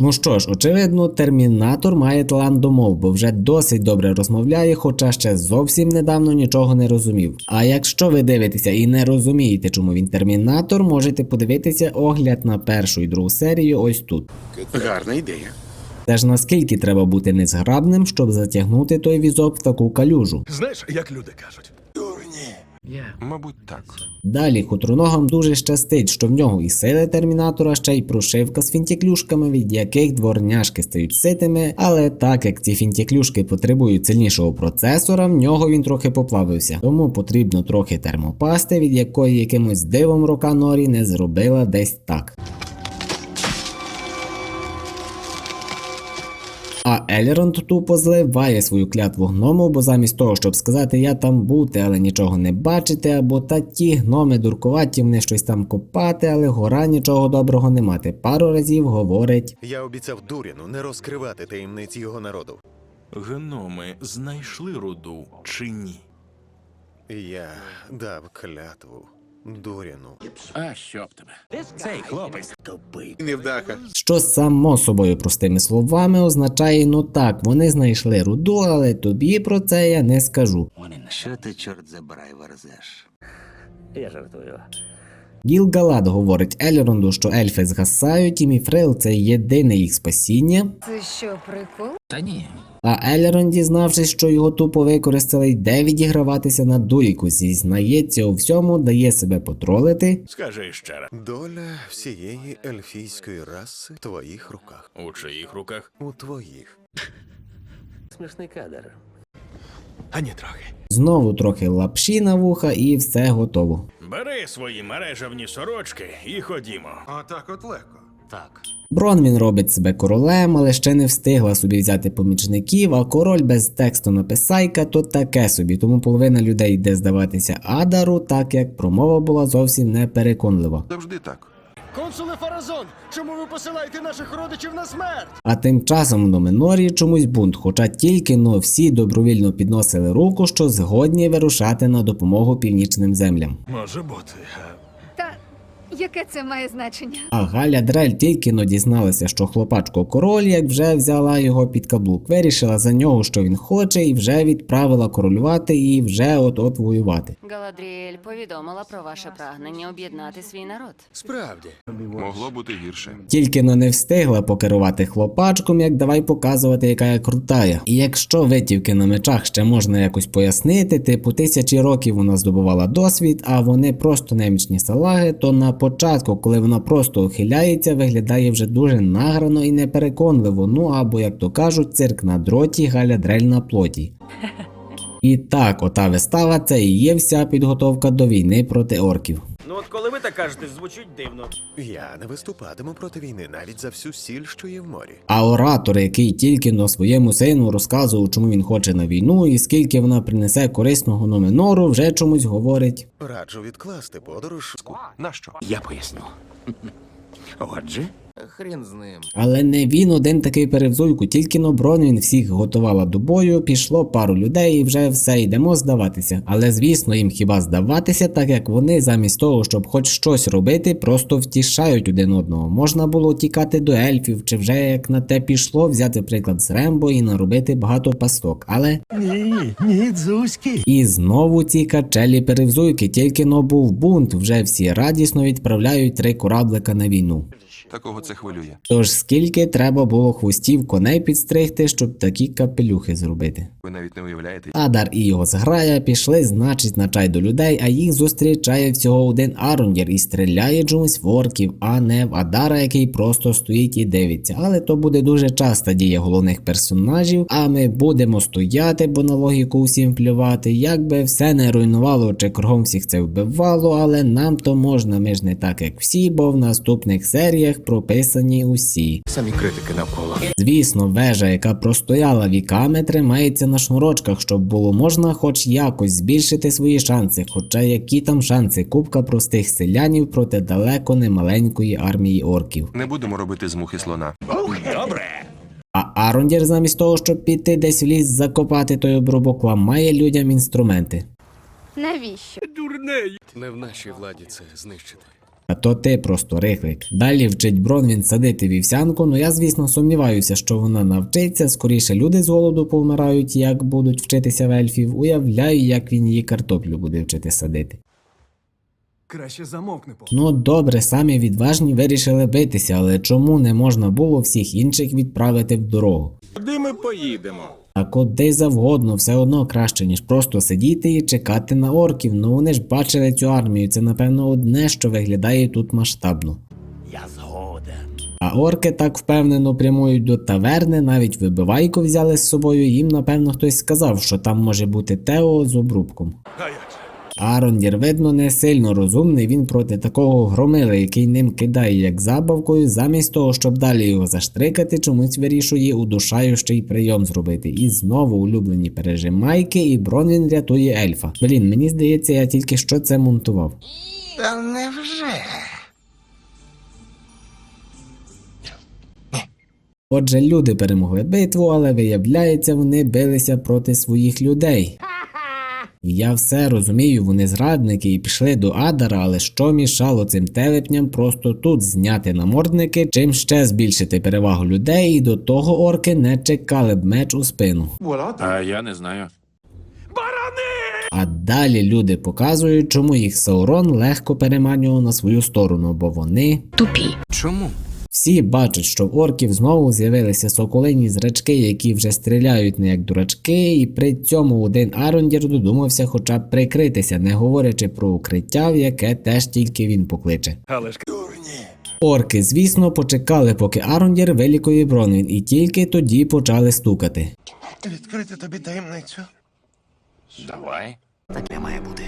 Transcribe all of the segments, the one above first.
Ну що ж, очевидно, термінатор має талант до мов, бо вже досить добре розмовляє, хоча ще зовсім недавно нічого не розумів. А якщо ви дивитеся і не розумієте, чому він термінатор, можете подивитися огляд на першу і другу серію ось тут. Гарна ідея. Це ж наскільки треба бути незграбним, щоб затягнути той візок в таку калюжу. Знаєш, як люди кажуть? Мабуть, так. Далі хутроногам дуже щастить, що в нього і сили термінатора, ще й прошивка з фінтіклюшками, від яких дворняшки стають ситими, але так як ці фінтіклюшки потребують сильнішого процесора, в нього він трохи поплавився. Тому потрібно трохи термопасти, від якої якимось дивом рука Норі не зробила десь так. А Еліронд тупо зливає свою клятву гному, бо замість того, щоб сказати я там бути, але нічого не бачити, або та ті гноми дуркуваті, вони щось там копати, але гора нічого доброго не мати. Пару разів говорить. Я обіцяв Дуріну не розкривати таємниці його народу. Гноми знайшли руду чи ні? Я дав клятву Дуріну. А що б тебе? Цей хлопець тупий. Невдаха. Що само собою простими словами означає, ну так, вони знайшли руду, але тобі про це я не скажу. Що ти, чорт забирай, верзеш? Я жартую. Гілгалад говорить Еліронду, що ельфи згасають, і Міфрил це єдине їх спасіння. Це що, прикол? Та ні. А Елерон, дізнавшись, що його тупо використали, йде відіграватися на дуйку, зізнається у всьому, дає себе потролити. Скажи ще раз. Доля всієї ельфійської раси в твоїх руках. У чиїх руках? У твоїх. Смішний кадр. Ані трохи. Знову трохи лапші на вуха і все готово. Бери свої мережевні сорочки і ходімо. Отак от легко. Так. Бронвін робить себе королем, але ще не встигла собі взяти помічників, а король без тексту написайка то таке собі, тому половина людей йде здаватися Адару, так як промова була зовсім не переконлива. Завжди так. Консуле Фаразон, чому ви посилаєте наших родичів на смерть? А тим часом в Номенорі чомусь бунт, хоча тільки но всі добровільно підносили руку, що згодні вирушати на допомогу північним землям. Може бути. Яке це має значення? А Галя Дрель тільки но дізналася, що хлопачко король, як вже взяла його під каблук, вирішила за нього, що він хоче, і вже відправила королювати і вже от-от воювати. Галадріель повідомила про ваше прагнення об'єднати свій народ. Справді. Могло бути гірше. Тільки но не встигла покерувати хлопачком, як давай показувати, яка я крутая. І якщо витівки на мечах ще можна якось пояснити, типу тисячі років вона здобувала досвід, а вони просто немічні салаги, то на початку, коли вона просто ухиляється, виглядає вже дуже награно і непереконливо. Ну або, як то кажуть, цирк на дроті, галя дрель на плоті. І так, ота вистава це і є вся підготовка до війни проти орків. Ну от коли ви так кажете, звучить дивно. Я не виступатиму проти війни навіть за всю сіль, що є в морі. А оратор, який тільки на своєму сину розказував, чому він хоче на війну і скільки вона принесе корисного Номенору, вже чомусь говорить. Раджу відкласти подорож. Нащо? Я поясню. Отже, хрін з ним. Але не він один такий перевзуйку, тільки но Бронвін всіх готувала до бою, пішло пару людей і вже все йдемо здаватися. Але звісно, їм хіба здаватися, так як вони замість того, щоб хоч щось робити, просто втішають один одного. Можна було тікати до ельфів, чи вже як на те пішло, взяти приклад з Рембо і наробити багато пасток. Але Ні, ні, дзузьки. І знову ці качелі перевзуйки, тільки но був бунт, вже всі радісно відправляють три кораблика на війну. Такого це хвилює. Тож скільки треба було хвостів коней підстригти, щоб такі капелюхи зробити. Ви навіть не уявляєте. Адар і його зграя пішли, значить, на чай до людей, а їх зустрічає всього один Арундір і стріляє чомусь в орків, а не в Адара, який просто стоїть і дивиться. Але то буде дуже часта дія головних персонажів, а ми будемо стояти, бо на логіку усім плювати. Якби все не руйнувало чи кругом всіх це вбивало, але нам то можна, ми ж не так як всі, бо в наступних серіях прописані усі. Самі критики навколо. Звісно, вежа, яка простояла віками, тримається на шнурочках, щоб було можна хоч якось збільшити свої шанси. Хоча які там шанси, купка простих селянів проти далеко не маленької армії орків. Не будемо робити з мухи слона. А Арундір, замість того, щоб піти десь в ліс закопати той обробок, ламає людям інструменти. Навіщо? Дурней. Не в нашій владі це знищити. А то ти просто рихлик. Далі вчить Бронвін садити вівсянку, ну я звісно сумніваюся, що вона навчиться. Скоріше люди з голоду повмирають, як будуть вчитися в ельфів. Уявляю, як він її картоплю буде вчити садити. Краще замовкни по. Ну добре, самі відважні вирішили битися, але чому не можна було всіх інших відправити в дорогу? Куди ми поїдемо? Куди завгодно, все одно краще, ніж просто сидіти і чекати на орків. Ну вони ж бачили цю армію. Це напевно одне, що виглядає тут масштабно. Я згоден. А орки так впевнено прямують до таверни, навіть вибивайку взяли з собою. Їм, напевно, хтось сказав, що там може бути Тео з обрубком. А же? Арондір, видно, не сильно розумний. Він проти такого громили, який ним кидає як забавкою, замість того, щоб далі його заштрикати, чомусь вирішує удушаючий прийом зробити. І знову улюблені пережимайки, і Бронвін рятує ельфа. Блін, мені здається, я тільки що це монтував. Та невже? Отже, люди перемогли битву, але виявляється, вони билися проти своїх людей. Я все розумію, вони зрадники і пішли до Адара, але що мішало цим телепням просто тут зняти намордники, чим ще збільшити перевагу людей, і до того орки не чекали б меч у спину. А я не знаю. А далі люди показують, чому їх Саурон легко переманював на свою сторону, бо вони тупі. Чому? Всі бачать, що в орків знову з'явилися соколині зрачки, які вже стріляють не як дурачки, і при цьому один Арондір додумався хоча б прикритися, не говорячи про укриття, в яке теж тільки він покличе. Але ж Орки, звісно, почекали, поки Арондір вилікує Бронвін, і тільки тоді почали стукати. Відкрити тобі таємницю. Давай. Таке має бути.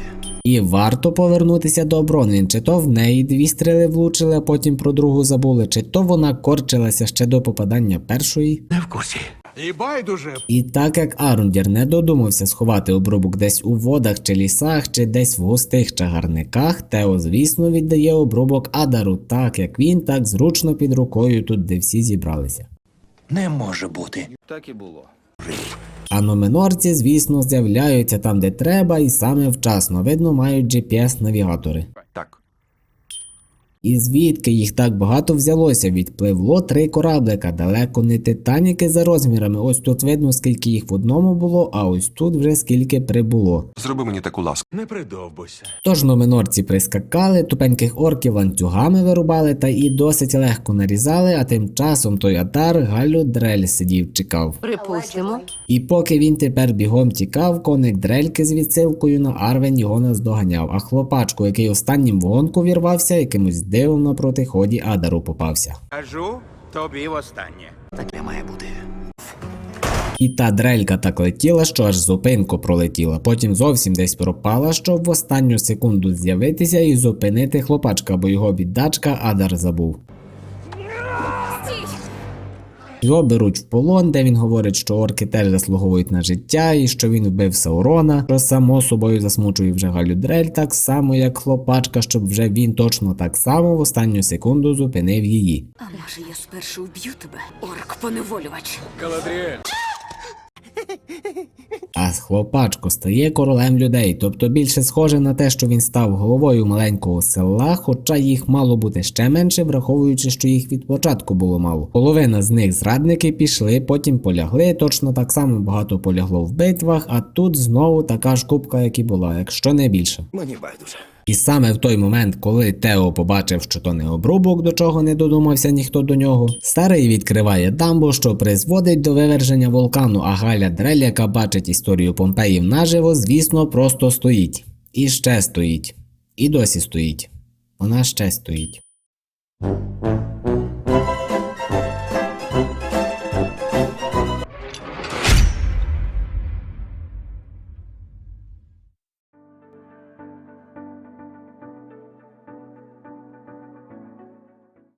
І варто повернутися до Бронвін, чи то в неї дві стріли влучили, а потім про другу забули, чи то вона корчилася ще до попадання першої. Не в курсі. І байдуже. І так як Арундір не додумався сховати обробок десь у водах чи лісах, чи десь в густих чагарниках, Тео, звісно, віддає обробок Адару, так як він так зручно під рукою тут, де всі зібралися. Не може бути. Так і було. А номенорці, звісно, з'являються там, де треба, і саме вчасно, видно, мають GPS-навігатори. І звідки їх так багато взялося? Відпливло три кораблика, далеко не титаніки за розмірами. Ось тут видно, скільки їх в одному було, а ось тут вже скільки прибуло. Зроби мені таку ласку. не придовбуйся. Тож номенорці прискакали, тупеньких орків ланцюгами вирубали та і досить легко нарізали, а тим часом той атар Галю Дрель сидів чекав. Припустимо. І поки він тепер бігом тікав, коник дрельки з відсилкою на Арвен його наздоганяв, а хлопачку, який останнім в гонку вірвався, якимось дивом на протиході Адару попався. Кажу тобі востаннє. Таке має бути. І та дрелька так летіла, що аж зупинку пролетіла, потім зовсім десь пропала, щоб в останню секунду з'явитися і зупинити хлопачка, бо його віддачка Адар забув. Його беруть в полон, де він говорить, що орки теж заслуговують на життя, і що він вбив Саурона, що само собою засмучує вже Галю Дрель, так само як хлопачка, щоб вже він точно так само в останню секунду зупинив її. А може я спершу вб'ю тебе, орк поневолювач. Каладріель. А хлопачко стає королем людей, тобто більше схоже на те, що він став головою маленького села, хоча їх мало бути ще менше, враховуючи, що їх від початку було мало. Половина з них зрадники пішли, потім полягли. Точно так само багато полягло в битвах, а тут знову така ж кубка, як і була, якщо не більше. Мені байдуже. І саме в той момент, коли Тео побачив, що то не обрубок, до чого не додумався ніхто до нього, старий відкриває дамбу, що призводить до виверження вулкану, а Галя Дрель, яка бачить історію Помпеїв наживо, звісно, просто стоїть. І ще стоїть. І досі стоїть. Вона ще стоїть.